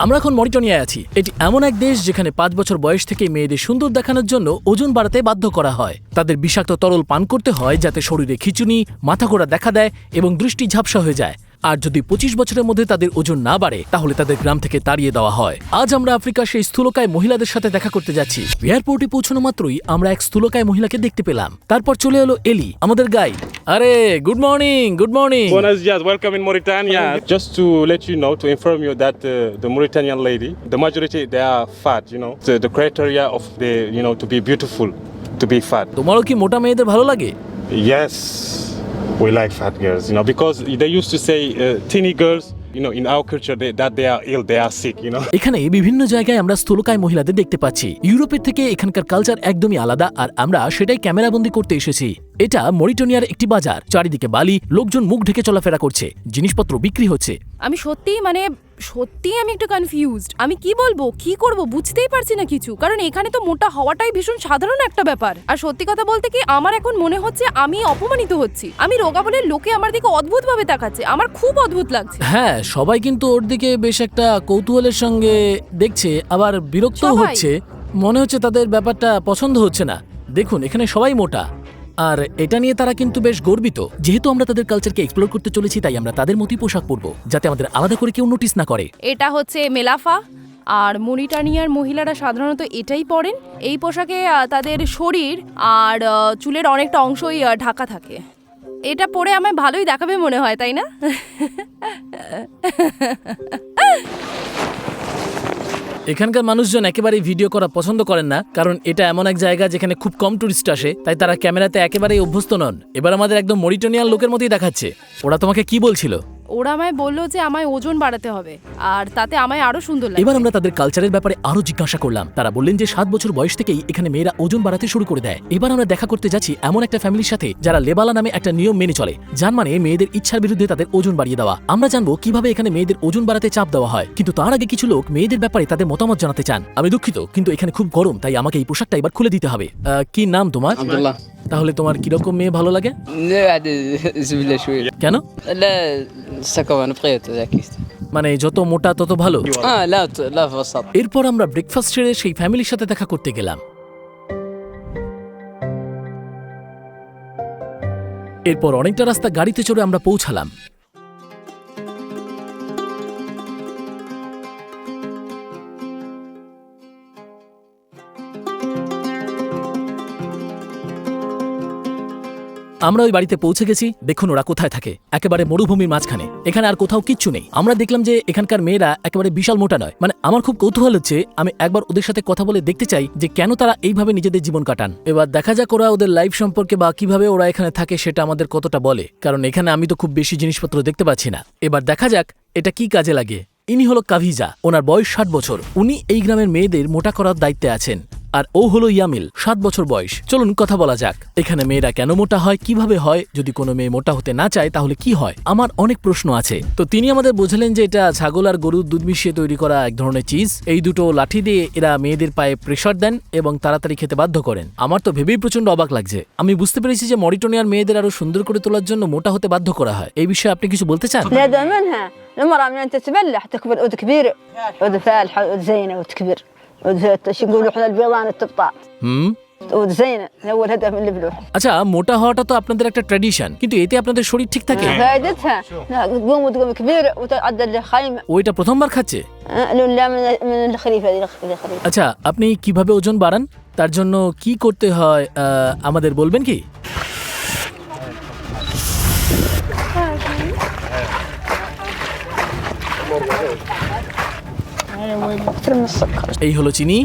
আমরা এখন মরিটনিয়ায় আছি। এটি এমন এক দেশ যেখানে পাঁচ বছর বয়স থেকে মেয়েদের সুন্দর দেখানোর জন্য ওজন বাড়াতে বাধ্য করা হয়। তাদের বিষাক্ত তরল পান করতে হয় যাতে শরীরে খিচুনি মাথা ঘোরা দেখা দেয় এবং দৃষ্টি ঝাপসা হয়ে যায়। আর যদি পঁচিশ বছরের মধ্যে তাদের ওজন না বাড়ে, তাহলে তাদের গ্রাম থেকে তাড়িয়ে দেওয়া হয়। আজ আমরা আফ্রিকার সেই স্থূলকায় মহিলাদের সাথে দেখা করতে যাচ্ছি। এয়ারপোর্টে পৌঁছানো মাত্রই আমরা এক স্থূলকায় মহিলাকে দেখতে পেলাম। তারপর চলে এলো এলি, আমাদের গাইড। আরে good morning good morning Buenos dias, welcome in Mauritania. Just to let you know, to inform you that uh, the Mauritanian lady, the majority they are fat. You know, the, the criteria of the you know to be beautiful, to be fat. তোমারও কি মোটা মেয়েদের ভালো লাগে Yes, we like fat girls. You know, because they used to say uh, teeny girls. You know, in our culture, they, that they are ill, they are sick. You know. এখানে বিভিন্ন জায়গায় আমরা স্থূলকায় মহিলাদের দেখতে পাচ্ছি ইউরোপের থেকে এখানকার কালচার একদমই আলাদা আর আমরা সেটাই ক্যামেরাবন্দি করতে এসেছি এটা মরিটোনিয়ার একটি বাজার। চারিদিকে বালি লোকজন মুখ ঢেকে চলাফেরা করছে জিনিসপত্র বিক্রি হচ্ছে। আমি সত্যিই মানে সত্যিই আমি একটু কনফিউজড আমি কি বলব কি করব বুঝতেই পারছি না কিছু। কারণ এখানে তো মোটা হওয়াটাই ভীষণ সাধারণ একটা ব্যাপার। আর সত্যি কথা বলতে কি আমার এখন মনে হচ্ছে আমি অপমানিত হচ্ছি। আমি রোগা বলে লোকে আমার দিকে অদ্ভুত ভাবে তাকাচ্ছে। আমার খুব অদ্ভুত লাগছে। হ্যাঁ সবাই কিন্তু ওর দিকে বেশ একটা কৌতূহলের সঙ্গে দেখছে আবার বিরক্ত সবাই? হচ্ছে। মনে হচ্ছে তাদের ব্যাপারটা পছন্দ হচ্ছে না। দেখুন এখানে সবাই মোটা। আর এটা নিয়ে তারা কিন্তু বেশ গর্বিত। যেহেতু আমরা তাদের কালচারকে এক্সপ্লোর করতে চলেছি, তাই আমরা তাদের মতোই পোশাক পরবো, যাতে আমাদের আলাদা করে কেউ নোটিস না করে। এটা হচ্ছে মেলাফা, আর মরিটানিয়ার মহিলারা সাধারণত এটাই পরেন। এই পোশাকে তাদের শরীর আর চুলের অনেকটা অংশই ঢাকা থাকে। এটা পরে আমায় ভালোই দেখাবে মনে হয়, তাই না? এখানকার মানুষজন একেবারেই ভিডিও করা পছন্দ করেন না, কারণ এটা এমন এক জায়গা যেখানে খুব কম টুরিস্ট আসে, তাই তারা ক্যামেরাতে একেবারেই অভ্যস্ত নন। এবার আমাদের একদম মরিটোনিয়ান লোকের মতোই দেখাচ্ছে। ওরা তোমাকে কি বলছিল? ওরা আমায় বলল যে আমায় ওজন বাড়াতে হবে আর তাতে আমায় আরও সুন্দর এবার আমরা তাদের কালচারের ব্যাপারে আরও জিজ্ঞাসা করলাম। তারা বললেন যে সাত বছর বয়স থেকেই এখানে মেয়েরা ওজন বাড়াতে শুরু করে দেয়। এবার আমরা দেখা করতে যাচ্ছি এমন একটা ফ্যামিলির সাথে যারা লেবালা নামে একটা নিয়ম মেনে চলে যার মানে মেয়েদের ইচ্ছার বিরুদ্ধে তাদের ওজন বাড়িয়ে দেওয়া। আমরা জানব কীভাবে এখানে মেয়েদের ওজন বাড়াতে চাপ দেওয়া হয়। কিন্তু তার আগে কিছু লোক মেয়েদের ব্যাপারে তাদের মতামত জানাতে চান। আমি দুঃখিত কিন্তু এখানে খুব গরম তাই আমাকে এই পোশাকটা এবার খুলে দিতে হবে। কি নাম তোমার? তাহলে তোমার কীরকম মেয়ে ভালো লাগে? কেন? মানে যত মোটা তত ভালো? এরপর আমরা ব্রেকফাস্ট সেরে সেই ফ্যামিলির সাথে দেখা করতে গেলাম। এরপর অনেকটা রাস্তা গাড়িতে চড়ে আমরা পৌঁছালাম। আমরা ওই বাড়িতে পৌঁছে গেছি, দেখুন ওরা কোথায় থাকে। একেবারে মরুভূমির মাঝখানে। এখানে আর কোথাও কিচ্ছু নেই। আমরা দেখলাম যে এখানকার মেয়েরা একেবারে বিশাল মোটা নয়। মানে আমার খুব কৌতূহল হচ্ছে, আমি একবার ওদের সাথে কথা বলে দেখতে চাই যে কেন তারা এইভাবে নিজেদের জীবন কাটান। এবার দেখা যাক ওরা ওদের লাইফ সম্পর্কে বা কীভাবে ওরা এখানে থাকে সেটা আমাদের কতটা বলে। কারণ এখানে আমি তো খুব বেশি জিনিসপত্র দেখতে পাচ্ছি না। এবার দেখা যাক এটা কি কাজে লাগে। ইনি হলো কাভিজা, ওনার বয়স ষাট বছর। উনি এই গ্রামের মেয়েদের মোটা করার দায়িত্বে আছেন। আর ও হলো ইয়ামিল সাত বছর বয়স চলুন কথা বলা যাক এখানে মেয়েরা কেন মোটা হয় কিভাবে হয় যদি কোনো মেয়ে মোটা হতে না চায় তাহলে কি হয় আমার অনেক প্রশ্ন আছে তো তিনি আমাদের বোঝালেন যে এটা ছাগল আর গরুর দুধ মিশিয়ে তৈরি করা এক ধরনের চিজ এই দুটো লাঠি দিয়ে এরা মেয়েদের পায়ে প্রেশার দেন এবং তাড়াতাড়ি খেতে বাধ্য করেন আমার তো ভেবেই প্রচন্ড অবাক লাগছে আমি বুঝতে পেরেছি যে মরিটোনিয়ার মেয়েদের আরো সুন্দর করে তোলার জন্য মোটা হতে বাধ্য করা হয় এই বিষয়ে আপনি কিছু বলতে চান لا منها المرأة من أن تتبلح تكبر أذ كبير أذ فالحة أذ زينة وتكبر أذ شو يقولوا احنا البيضان التبطاء হুম أذ زينة أول هدف من البلوح আচ্ছা মোটা হওয়াটা তো আপনাদের একটা ট্র্যাডিশন কিন্তু এতে আপনাদের শরীর ঠিক থাকে فائدتها لا تقوم وتقوم كبيرة وتعدل خيمة ওইটা প্রথমবার খাচ্ছে أه، لا من من الخريف هذه الخريف আচ্ছা আপনি কিভাবে ওজন বাড়ান তার জন্য কি করতে হয় আহ, আমাদের বলবেন কি এই হলো চিনি।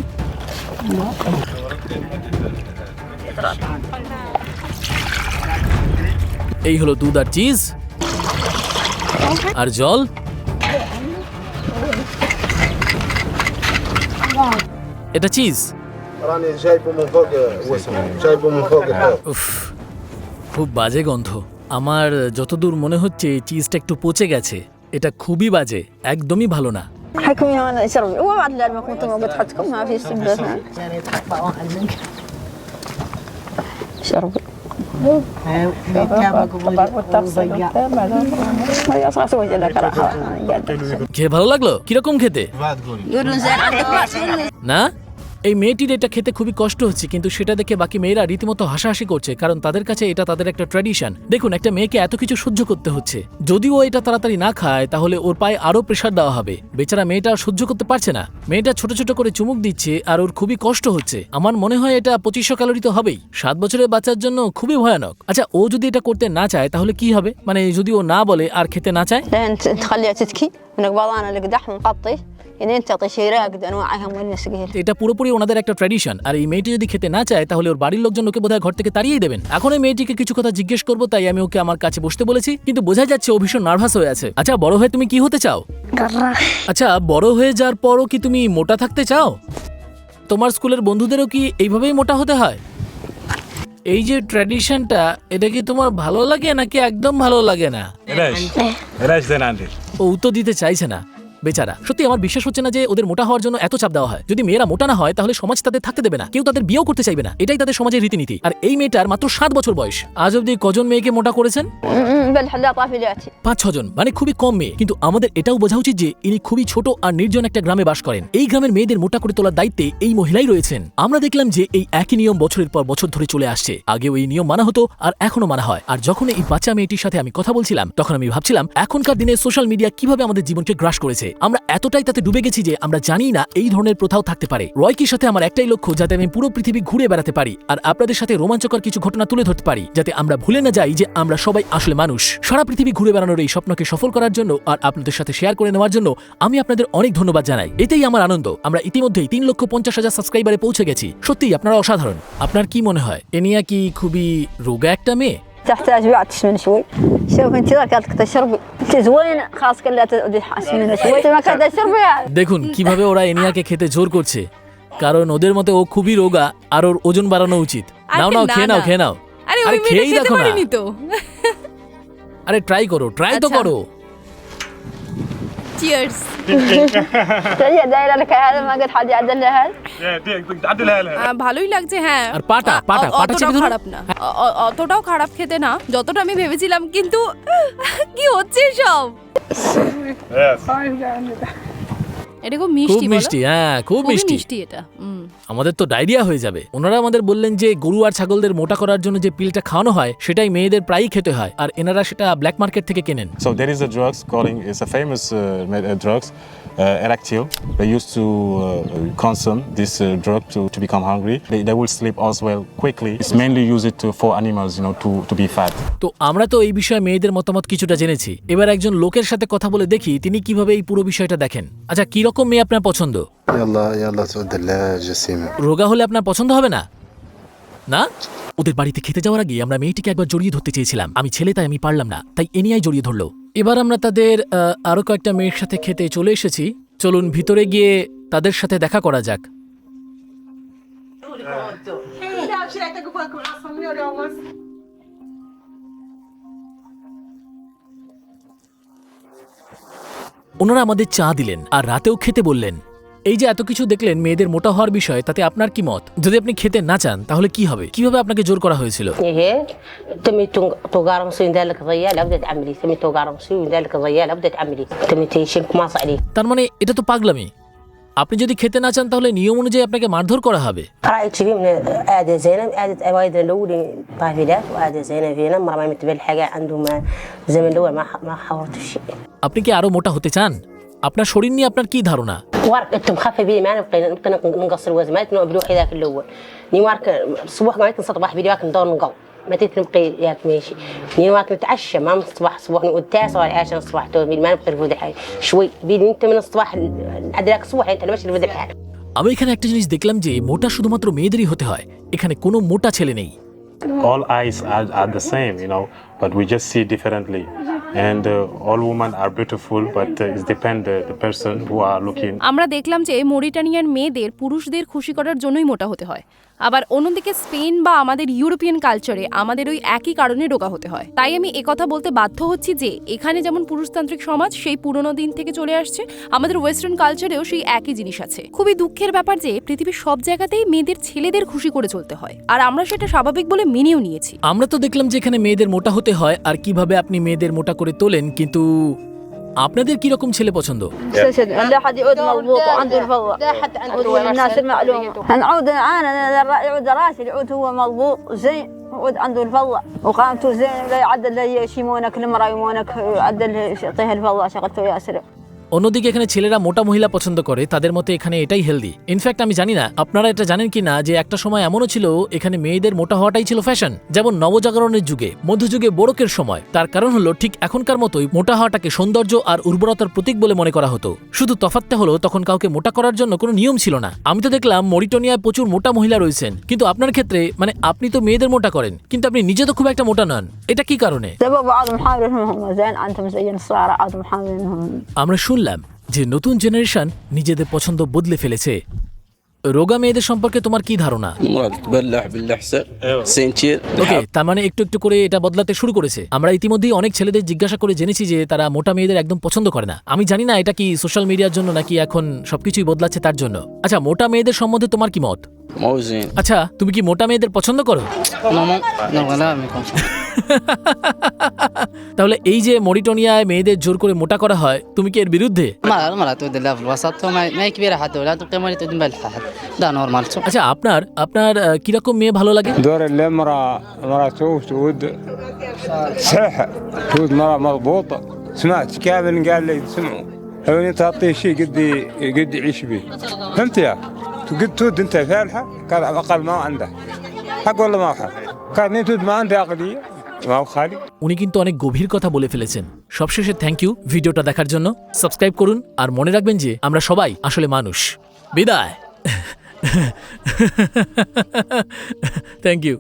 এই হলো দুধ আর চিজ। আর জল। এটা চিজ। খুব বাজে গন্ধ। আমার যতদূর মনে হচ্ছে চিজটা একটু পচে গেছে। এটা খুবই বাজে, একদমই ভালো না। حكم يا أنا شربي وبعد لما كنت موجود حدكم ما في استبدال شربي খেয়ে ভালো লাগলো কিরকম খেতে يقولون زين عنده না এই মেয়েটির এটা খেতে খুবই কষ্ট হচ্ছে, কিন্তু সেটা দেখে বাকি মেয়েরা রীতিমতো হাসাহাসি করছে, কারণ তাদের কাছে এটা তাদের একটা ট্র্যাডিশন দেখুন, একটা মেয়েকে এত কিছু সহ্য করতে হচ্ছে। যদিও এটা তাড়াতাড়ি না খায়, তাহলে ওর পায়ে আরও প্রেশার দেওয়া হবে। বেচারা মেয়েটা সহ্য করতে পারছে না। মেয়েটা ছোট ছোট করে চুমুক দিচ্ছে আর ওর খুবই কষ্ট হচ্ছে। আমার মনে হয় এটা পঁচিশশো ক্যালোরি তো হবেই। সাত বছরের বাচ্চার জন্য খুবই ভয়ানক। আচ্ছা ও যদি এটা করতে না চায়, তাহলে কি হবে? মানে যদি ও না বলে আর খেতে না চায়? لين ت- تخليها تتكي انك بضانه القدح مقطي يعني انت تعطي شيء راقد انواعها مونس قيل এটা পুরোপুরি ওনাদের একটা ট্র্যাডিশন আর এই মেয়েটি যদি খেতে না চায় তাহলে ওর বাড়ির লোকজন ওকে বোধহয় ঘর থেকে তাড়িয়ে দেবেন এখন এই মেয়েটিকে কিছু কথা জিজ্ঞেস করবো তাই আমি ওকে আমার কাছে বসতে বলেছি কিন্তু বোঝা যাচ্ছে ও ভীষণ নার্ভাস হয়ে আছে আচ্ছা বড় হয়ে তুমি কি হতে চাও আচ্ছা বড় হয়ে যাওয়ার পরও কি তুমি মোটা থাকতে চাও তোমার স্কুলের বন্ধুদেরও কি এইভাবেই মোটা হতে হয় এই যে ট্র্যাডিশনটা এটা কি তোমার ভালো লাগে নাকি একদম ভালো লাগে না? হ্যাঁ। ও উত্তর দিতে চাইছে না। বেচারা। সত্যি আমার বিশ্বাস হচ্ছে না যে ওদের মোটা হওয়ার জন্য এত চাপ দেওয়া হয়। যদি মেয়েরা মোটা না হয় তাহলে সমাজ তাদের থাকতে দেবে না। কেউ তাদের বিয়েও করতে চাইবে না। এটাই তাদের সমাজের রীতিনীতি। আর এই মেয়েটার মাত্র সাত বছর বয়স। আজ অব্দি কজন মেয়েকে মোটা করেছেন? পাঁচ ছজন মানে খুবই কম মেয়ে। কিন্তু আমাদের এটাও বোঝা উচিত যে ইনি খুবই ছোট আর নির্জন একটা গ্রামে বাস করেন। এই গ্রামের মেয়েদের মোটা করে তোলার দায়িত্বে এই মহিলাই রয়েছেন। আমরা দেখলাম যে এই একই নিয়ম বছরের পর বছর ধরে চলে আসছে। আগেও ওই নিয়ম মানা হতো আর এখনও মানা হয়। আর যখন এই বাচ্চা মেয়েটির সাথে আমি কথা বলছিলাম তখন আমি ভাবছিলাম এখনকার দিনে সোশ্যাল মিডিয়া কীভাবে আমাদের জীবনকে গ্রাস করেছে? আমরা এতটাই তাতে ডুবে গেছি যে আমরা জানি না এই ধরনের প্রথাও থাকতে পারে। রয়কির সাথে আমার একটাই লক্ষ্য, যাতে আমি পুরো পৃথিবী ঘুরে বেড়াতে পারি আর আপনাদের সাথে রোমাঞ্চকর কিছু ঘটনা তুলে ধরতে পারি, যাতে আমরা ভুলে না যাই যে আমরা সবাই আসলে মানুষ। সারা পৃথিবী ঘুরে বেড়ানোর এই স্বপ্নকে সফল করার জন্য আর আপনাদের সাথে শেয়ার করে নেওয়ার জন্য আমি আপনাদের অনেক ধন্যবাদ জানাই। এতেই আমার আনন্দ। আমরা ইতিমধ্যেই তিন লক্ষ পঞ্চাশ হাজার সাবস্ক্রাইবারে পৌঁছে গেছি। সত্যিই আপনারা অসাধারণ। আপনার কি মনে হয়? এনিয়া কি খুবই রোগা একটা মেয়ে? تحتاج بعد تسمن شوي شوف انت ذا قالت لك تشربي انت زوينه خلاص كلها تودي تحسمنها شوي انت ما كانت تشربي يعني দেখুন কিভাবে ওরা এনিয়াকে খেতে জোর করছে কারণ ওদের মতে ও খুবই রোগা আর ওর ওজন বাড়ানো উচিত নাও আরে নাও না, খেয়ে নাও না। খেয়ে নাও আরে আরে ওই মেয়েটা খেয়েই খেতে দেখো না পারেনি তো আরে ট্রাই করো ট্রাই তো আচ্ছা। করো cheers. Ah, ভালোই লাগছে হ্যাঁ। আর পাটা পাটা পাটা চেখে খারাপ না। অতটাও খারাপ খেতে না যতটা আমি ভেবেছিলাম কিন্তু কি হচ্ছে সব? এটা খুব খুব মিষ্টি বলো? মিষ্টি হ্যাঁ খুব মিষ্টি মিষ্টি এটা আমাদের তো ডায়রিয়া হয়ে যাবে ওনারা আমাদের বললেন যে গরু আর ছাগলদের মোটা করার জন্য যে পিলটা খাওয়ানো হয় সেটাই মেয়েদের প্রায়ই খেতে হয় আর এনারা সেটা ব্ল্যাক মার্কেট থেকে কেনেন drugs calling, it's a famous uh, med- uh, drugs, uh, Erectil. They used to uh, consume this uh, drug to, to become hungry. They, they will sleep as well quickly. It's mainly used to, for animals, you know, to, to be fat. তো আমরা তো এই বিষয়ে মেয়েদের মতামত কিছুটা জেনেছি এবার একজন লোকের সাথে কথা বলে দেখি তিনি কীভাবে এই পুরো বিষয়টা দেখেন আচ্ছা কি রকম মেয়ে আপনার পছন্দ রোগা হলে আপনার পছন্দ হবে না না ওদের বাড়িতে খেতে যাওয়ার আগে আমরা মেয়েটিকে একবার জড়িয়ে ধরতে চেয়েছিলাম আমি ছেলে তাই আমি পারলাম না তাই এনিয়াই জড়িয়ে ধরলো এবার আমরা তাদের আরও কয়েকটা মেয়ের সাথে খেতে চলে এসেছি চলুন ভিতরে গিয়ে তাদের সাথে দেখা করা যাক Hey, ওনারা আমাদের চা দিলেন আর রাতেও খেতে বললেন এই যে এত কিছু দেখলেন মেয়েদের মোটা হওয়ার বিষয়ে তাতে আপনার কি মত যদি আপনি খেতে না চান তাহলে কি হবে কিভাবে আপনাকে জোর করা হয়েছিল ايه تمي توغار مصري ذلك ضيال ابدا تعملي تمي توغار مصري ذلك ضيال ابدا تعملي تمي تيشنك ما صعلي তার মানে এটা তো পাগলামি আপনি যদি খেতে না চান তাহলে নিয়ম অনুযায়ী আপনাকে মারধর করা হবে। আপনি কি আরও মোটা হতে চান? আপনার শরীর নিয়ে আপনার কি ধারণা? وارك انت مخفف بي ما نبقى نبقى نقص الوزن ما تنو بلوحي ذاك الاول ني وارك الصبح ما تنصطبح بيدي واك ندور نقو ما تيت نبقي ياك ماشي ني واك نتعشى ما من الصبح صبح والتاسع ولا عشان الصبح تو ما نبقى نفوت حاجه شوي بيدي انت من الصباح ادراك الصبح انت ماشي نفوت حاجه আমি এখানে একটা জিনিস দেখলাম যে মোটা শুধুমাত্র মেয়েদেরই হতে হয় এখানে কোনো মোটা ছেলে নেই All eyes are, are the same, you know, but we just see differently. and uh, all women are beautiful, but uh, it depends the, the person who are looking. আমরা দেখলাম যে মরিটানিয়ার মেয়েদের পুরুষদের খুশি করার জন্যই মোটা হতে হয় আবার অন্যদিকে স্পেন বা আমাদের ইউরোপিয়ান কালচারে আমাদের ওই একই কারণে রোগা হতে হয়। তাই আমি একথা বলতে বাধ্য হচ্ছি যে, এখানে যেমন পুরুষতান্ত্রিক সমাজ সেই পুরনো দিন থেকে চলে আসছে, আমাদের ওয়েস্টার্ন কালচারেও সেই একই জিনিস আছে। খুবই দুঃখের ব্যাপার যে, পৃথিবীর সব জায়গাতেই মেয়েদের ছেলেদের খুশি করে চলতে হয়। আর আমরা সেটা স্বাভাবিক বলে মেনেও নিয়েছি। আমরা তো দেখলাম যে এখানে মেয়েদের মোটা হতে হয়, আর কীভাবে আপনি মেয়েদের মোটা করে তোলেন, কিন্তু আপনাদের কি রকম ছেলে পছন্দ سد لا حد يعود مضبوط وعنده الفضة الناس المعلومة هنعود انا يعود راسي يعود هو مضبوط زين يعود عنده الفضة وقامته زين لا يعدل لا يشيمونك المرأة يمونك يعدل يعطيها الفضة شغلته ياسر অন্যদিকে এখানে ছেলেরা মোটা মহিলা পছন্দ করে তাদের মতে এখানে এটাই হেলদি ইনফ্যাক্ট আমি জানি না আপনারা এটা জানেন কি না যে একটা সময় এমনও ছিল এখানে মেয়েদের মোটা হওয়াটাই ছিল ফ্যাশন যেমন নবজাগরণের যুগে মধ্যযুগে বোরকের সময় তার কারণ হলো ঠিক এখনকার মতোই মোটা হওয়াটাকে সৌন্দর্য আর উর্বরতার প্রতীক বলে মনে করা হতো। শুধু তফাতটা হলো তখন কাউকে মোটা করার জন্য কোনো নিয়ম ছিল না। আমি তো দেখলাম মরিটোনিয়ায় প্রচুর মোটা মহিলা রয়েছেন। কিন্তু আপনার ক্ষেত্রে মানে আপনি তো মেয়েদের মোটা করেন কিন্তু আপনি নিজে তো খুব একটা মোটা নন। এটা কি কারণে? আমরা শুনলাম বললাম যে নতুন জেনারেশন নিজেদের পছন্দ বদলে ফেলেছে। রোগা মেয়েদের সম্পর্কে তোমার কি ধারণা? ওকে হ্যাঁ। তার মানে একটু একটু করে এটা বদলাতে শুরু করেছে। আমরা ইতিমধ্যেই অনেক ছেলেদের জিজ্ঞাসা করে জেনেছি যে তারা মোটা মেয়েদের একদম পছন্দ করে না। আমি জানি না এটা কি সোশ্যাল মিডিয়ার জন্য নাকি এখন সবকিছুই বদলাচ্ছে তার জন্য। আচ্ছা মোটা মেয়েদের সম্বন্ধে তোমার কি মত? مو زين আচ্ছা তুমি কি মোটা মেয়েদের পছন্দ করো Non, non, non, voilà, mais comme ça. তাহলে এই যে মরিটোনিয়ায় মেয়েদের জোর করে মোটা করা হয় তুমি কি এর বিরুদ্ধে المرأة المرأة تود لها في الوسط وما ما هي كبيرة حتى ولا تبقى مريض تود مبلحة حتى ده نورمال شو আচ্ছা আপনার আপনার আহ, কিরকম মেয়ে ভালো লাগে دور الامرأة امرأة تشوف تود صحة تود مرأة مضبوطة سمعت كامل قال لي سمعوا لو انت تعطيه شيء قد قد يعيش به فهمت يا قد تود انت فالحة قال على الاقل ما عنده حق ولا ما هو حق قال انت تود ما عنده عقلية ما هو خالي উনি কিন্তু অনেক গভীর কথা বলে ফেলেছেন সবশেষে থ্যাংক ইউ ভিডিওটা দেখার জন্য সাবস্ক্রাইব করুন আর মনে রাখবেন যে আমরা সবাই আসলে মানুষ বিদায় থ্যাংক ইউ